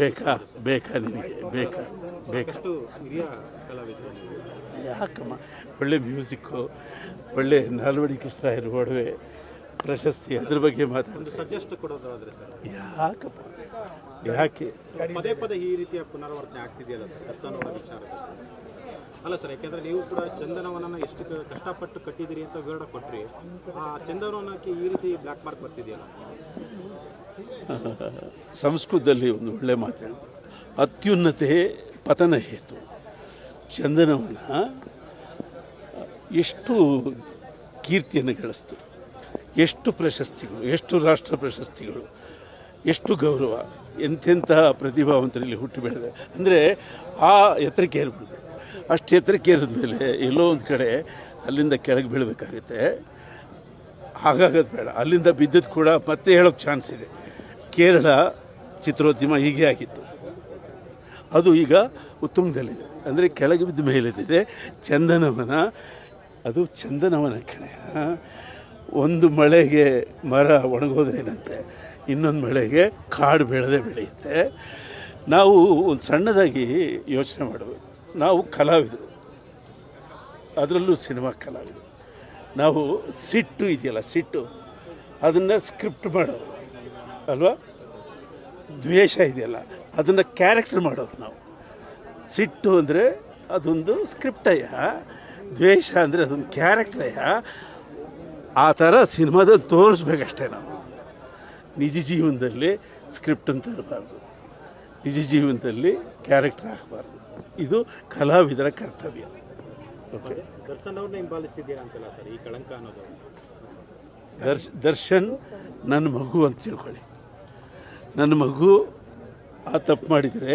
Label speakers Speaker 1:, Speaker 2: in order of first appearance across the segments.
Speaker 1: ಬೇಕಾ? ಬೇಕಾ ನಿನಗೆ? ಬೇಕಾ? ಬೇಕಾ. ಯಾಕಮ್ಮ? ಒಳ್ಳೆ ಮ್ಯೂಸಿಕ್ಕು ಒಳ್ಳೆ ನಾಲ್ವಡಿ ಇರೋ ಒಡವೆ ಪ್ರಶಸ್ತಿ ಅದ್ರ ಬಗ್ಗೆ ಮಾತಾಡೋದು
Speaker 2: ಸಜೆಸ್ಟ್ ಕೊಡೋದಾದ್ರೆ ಸರ್.
Speaker 1: ಯಾಕಪ್ಪ? ಯಾಕೆ?
Speaker 2: ಪದೇ ಪದೇ ಈ ರೀತಿಯ ಪುನರಾವರ್ತನೆ ಆಗ್ತಿದೆಯಲ್ಲ ಸರ್? ದರ್ಶನ ವಿಚಾರ ಅಲ್ಲ ಸರ್, ಯಾಕೆಂದ್ರೆ ನೀವು ಕೂಡ ಚಂದನವನನ್ನ ಎಷ್ಟು ಕಷ್ಟಪಟ್ಟು ಕಟ್ಟಿದ್ದೀರಿ ಅಂತ ವಿವರಣೆ ಕೊಟ್ರಿ. ಆ, ಚಂದನವನಕ್ಕೆ ಈ ರೀತಿ ಬ್ಲ್ಯಾಕ್ ಮಾರ್ಕ್ ಬರ್ತಿದೆಯಲ್ಲ?
Speaker 1: ಸಂಸ್ಕೃತದಲ್ಲಿ ಒಂದು ಒಳ್ಳೆ ಮಾತು ಅತ್ಯುನ್ನತೆ ಪತನ ಹೇತು. ಚಂದನವನ ಎಷ್ಟು ಕೀರ್ತಿಯನ್ನು ಗಳಿಸ್ತು. ಎಷ್ಟು ಪ್ರಶಸ್ತಿಗಳು, ಎಷ್ಟು ರಾಷ್ಟ್ರ ಪ್ರಶಸ್ತಿಗಳು, ಎಷ್ಟು ಗೌರವ ಎಂಥೆಂಥ ಪ್ರತಿಭಾವಂತರಲ್ಲಿ ಹುಟ್ಟಿ ಬೆಳೆದ. ಅಂದರೆ ಆ ಎತ್ತರಕ್ಕೆ ಏರ್ಬೋದು ಅಷ್ಟು ಎತ್ತರಕ್ಕೆ ಏರಿದ ಮೇಲೆ ಎಲ್ಲೋ ಒಂದು ಕಡೆ ಅಲ್ಲಿಂದ ಕೆಳಗೆ ಬೀಳಬೇಕಾಗುತ್ತೆ. ಹಾಗಾಗೋದು ಬೇಡ. ಅಲ್ಲಿಂದ ಬಿದ್ದದ್ದು ಕೂಡ ಮತ್ತೆ ಹೇಳೋಕ್ಕೆ ಚಾನ್ಸ್ ಇದೆ. ಕೇರಳ ಚಿತ್ರೋದ್ಯಮ ಹೀಗೆ ಆಗಿತ್ತು. ಅದು ಈಗ ಉತ್ತುಂಗದಲ್ಲಿದೆ. ಅಂದರೆ ಕೆಳಗೆ ಬಿದ್ದ ಮೇಲೆದಿದೆ. ಚಂದನವನ, ಅದು ಚಂದನವನ ಕಣೆ. ಒಂದು ಮಳೆಗೆ ಮರ ಒಣಗೋದ್ರೇನಂತೆ ಇನ್ನೊಂದು ಮಳೆಗೆ ಕಾಡು ಬೆಳೆದೇ ಬೆಳೆಯುತ್ತೆ. ನಾವು ಒಂದು ಸಣ್ಣದಾಗಿ ಯೋಚನೆ ಮಾಡಬೇಕು ನಾವು ಕಲಾವಿದರು. ಅದರಲ್ಲೂ ಸಿನಿಮಾ ಕಲಾವಿದರು. ನಾವು ಸಿಟ್ಟು ಇದೆಯಲ್ಲ, ಸಿಟ್ಟು. ಅದನ್ನು ಸ್ಕ್ರಿಪ್ಟ್ ಮಾಡೋರು. ಅಲ್ವಾ? ದ್ವೇಷ ಇದೆಯಲ್ಲ, ಅದನ್ನು ಕ್ಯಾರೆಕ್ಟರ್ ಮಾಡೋರು ನಾವು. ಸಿಟ್ಟು ಅಂದರೆ ಅದೊಂದು ಸ್ಕ್ರಿಪ್ಟಯ್ಯ, ದ್ವೇಷ ಅಂದರೆ ಅದೊಂದು ಕ್ಯಾರೆಕ್ಟರಯ್ಯ. ಆ ಥರ ಸಿನಿಮಾದಲ್ಲಿ ತೋರಿಸ್ಬೇಕಷ್ಟೇ ನಾವು. ನಿಜ ಜೀವನದಲ್ಲಿ ಸ್ಕ್ರಿಪ್ಟ್ ಅಂತ ಇರಬಾರ್ದು ನಿಜ ಜೀವನದಲ್ಲಿ ಕ್ಯಾರೆಕ್ಟರ್ ಹಾಕಬಾರ್ದು. ಇದು ಕಲಾವಿದರ ಕರ್ತವ್ಯ. ಓಕೆ
Speaker 2: ದರ್ಶನ್ ಹಿಂಬಾಲಿಸಿದ್ದೀರಾ ಅಂತಲ್ಲ ಸರ್ ಈ ಕಳಂಕ ಅನ್ನೋದು?
Speaker 1: ದರ್ಶ್ ದರ್ಶನ್ ನನ್ನ ಮಗು ಅಂತ ತಿಳ್ಕೊಳ್ಳಿ. ನನ್ನ ಮಗು ಆ ತಪ್ಪು ಮಾಡಿದರೆ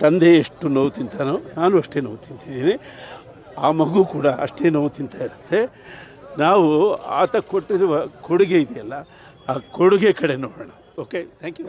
Speaker 1: ತಂದೆ ಎಷ್ಟು ನೋವು ತಿಂತಾನೋ ನಾನು ಅಷ್ಟೇ ನೋವು ತಿಂತಿದ್ದೀನಿ. ಆ ಮಗು ಕೂಡ ಅಷ್ಟೇ ನೋವು ತಿಂತಾ ಇರುತ್ತೆ. ನಾವು ಆತ ಕೊಟ್ಟಿರುವ ಕೊಡುಗೆ ಇದೆಯಲ್ಲ ಆ ಕೊಡುಗೆ ಕಡೆ ನೋಡೋಣ. Okay thank you